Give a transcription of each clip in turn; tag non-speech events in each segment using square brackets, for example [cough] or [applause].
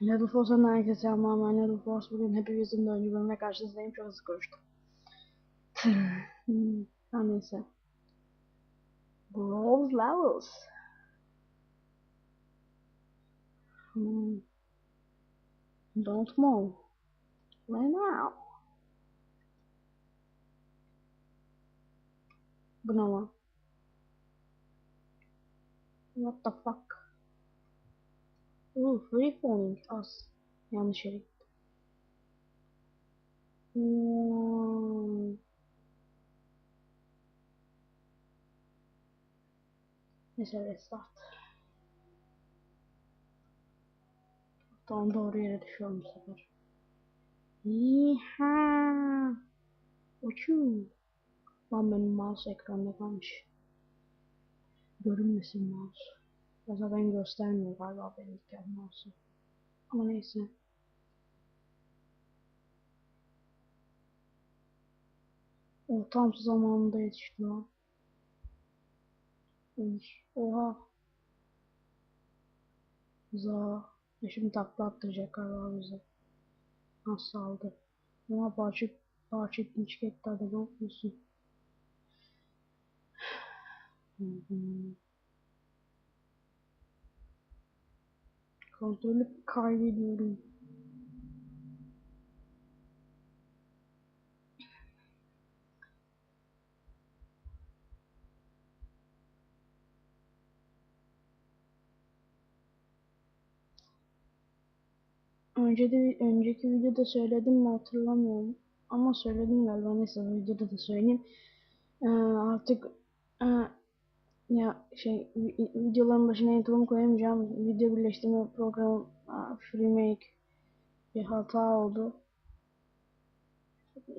Nether Force'dan herkese selam ben Nether Force bugün hepimizin de önce bölümle karşınızdayım çok hızlı konuştum. Her neyse. Brawl Levels. Hmm. Don't move. Right now. Bu ne lan? What the fuck? Ooh, free falling az. Yanlış yere gittim. Hmm. Neyse restart. Tam doğru yere düşüyorum bu sefer. Yiha. Uçu. Lan benim mouse ekranda kalmış. Görünmesin mouse. Ya zaten göstermiyor galiba benim mouse'u. Ama neyse. O tam zamanında yetişti lan. Oha. Za. Şimdi takla attıracak galiba bize. Nasıl aldı? Ama bahçe, bahçe etmiş gitti hadi ne yapıyorsun? [sighs] Kontrolü kaybediyorum. Önce de önceki videoda söyledim mi hatırlamıyorum. Ama söyledim galiba neyse videoda da söyleyeyim. Ee, artık e, ya şey vi- videoların başına intro koyamayacağım. Video birleştirme programı FreeMake bir hata oldu.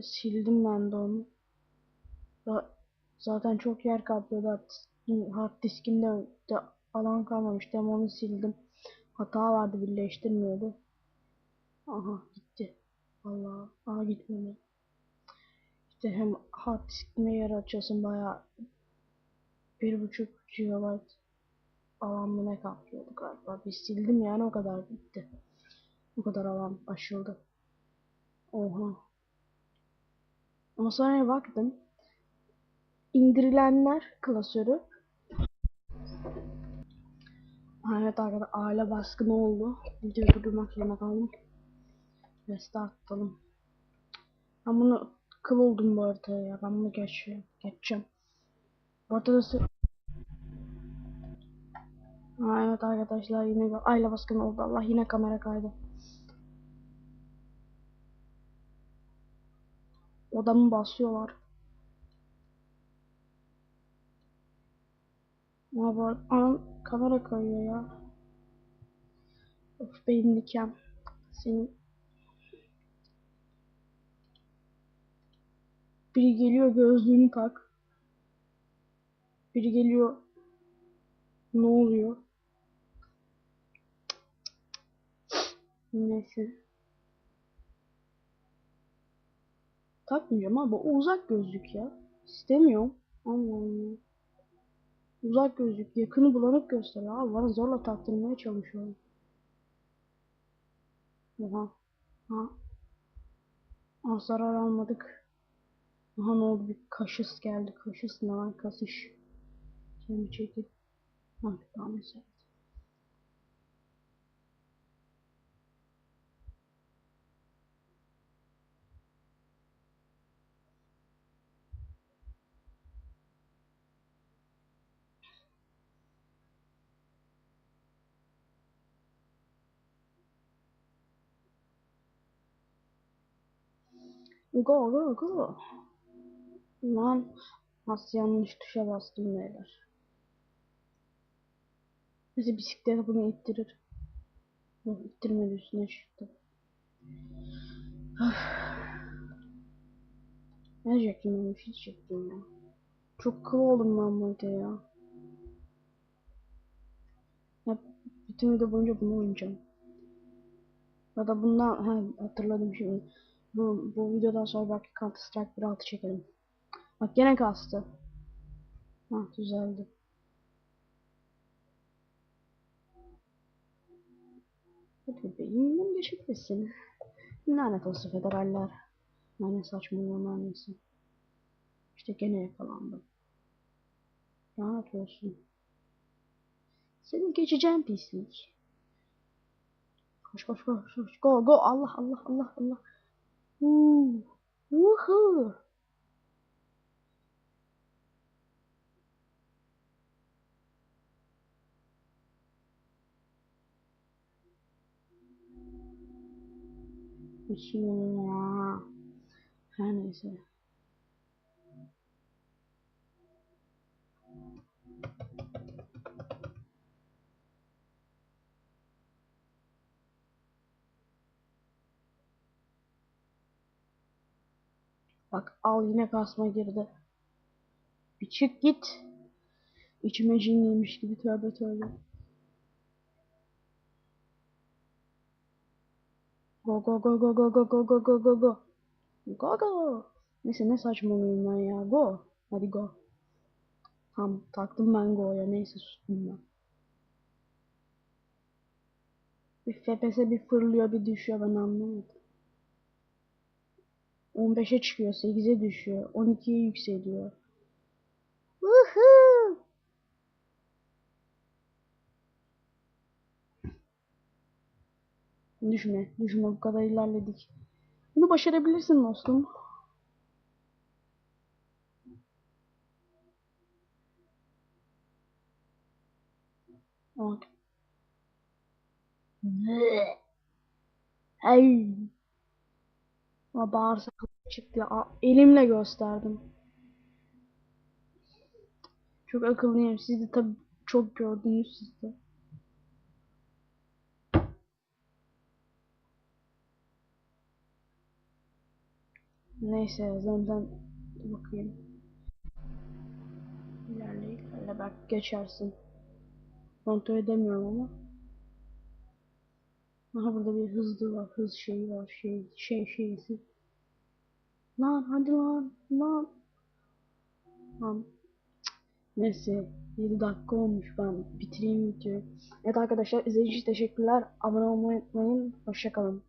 Sildim ben de onu. Za- Zaten çok yer kaplıyordu. Hard diskimde de alan kalmamıştı ama onu sildim. Hata vardı birleştirmiyordu. Aha gitti. Allah. Aha gitmedi. İşte hem hard diskime yer açıyorsun bayağı bir buçuk GB alan mı ne kaplıyordu galiba. Bir sildim yani o kadar gitti. O kadar alan aşıldı. Oha. Ama sonra baktım. İndirilenler klasörü. Evet arkadaşlar aile baskını oldu. Videoyu durdurmak zorunda kaldım. Restart atalım. Ben bunu kıl oldum bu haritaya ya. Ben bunu geçiyorum. Geçeceğim. Bu arada Ha, evet arkadaşlar yine aile baskını oldu. Allah yine kamera kaydı. Odamı basıyorlar. Ama bu Anam, kamera kayıyor ya. Of beyin diken. Senin Biri geliyor gözlüğünü tak. Biri geliyor. Ne oluyor? Neyse. Takmayacağım ama o uzak gözlük ya. İstemiyorum. Allah Allah. Uzak gözlük. Yakını bulanık gösteriyor abi. Bana zorla taktırmaya çalışıyor. Oha. Ha. Ah zarar almadık. Aha ne oldu? Bir kaşıs geldi. Kaşıs ne lan? Kasış. Şimdi çekil. Ha tamam mesela. Go go go. Lan nasıl yanlış tuşa bastım beyler. Bizi bisiklet bunu ittirir. Yok ittirmedi üstüne çıktı. ne ben bir şey diyecektim ya. Çok kıl oldum ben bu ülkeye ya. Hep bütün video boyunca bunu oynayacağım. Ya da bundan ha, hatırladım şimdi. Bu, bu videodan sonra belki Counter Strike 1.6 çekelim. Bak gene kastı. Ha düzeldi. Hadi bebeğim geçebilirsin. Lanet olsun federaller. Lanet saçmalıyorlar neyse. İşte gene yakalandım. Lanet olsun. Seni geçeceğim pislik. Koş koş koş koş. Go go. Allah Allah Allah Allah. 呜，呜呵，不行啊，还有哪？Bak al yine kasma girdi. Bir çık git. İçime cin girmiş gibi tövbe tövbe. Go go go go go go go go go go go. Go go. Neyse ne saçmalıyım ben ya. Go. Hadi go. Tamam taktım ben go'ya. Neyse sustum ben. Bir FPS bir fırlıyor bir düşüyor ben anlamadım. 15'e çıkıyor, 8'e düşüyor, 12'ye yükseliyor. Woohoo! Düşme, düşme bu kadar ilerledik. Bunu başarabilirsin dostum. Bak. Hey. Ama bağırsak çıktı. Aa, Elimle gösterdim. Çok akıllıyım. Siz de tabii çok gördünüz siz de. Neyse zaten bakayım. İlerle ilerle bak geçersin. Kontrol edemiyorum ama. Aha burada bir hızlı var. Hız şeyi var. Şey şey şeysi. Lan hadi lan lan. Lan. Neyse 7 dakika olmuş ben bitireyim videoyu. Evet arkadaşlar için teşekkürler. Abone olmayı unutmayın. Hoşçakalın.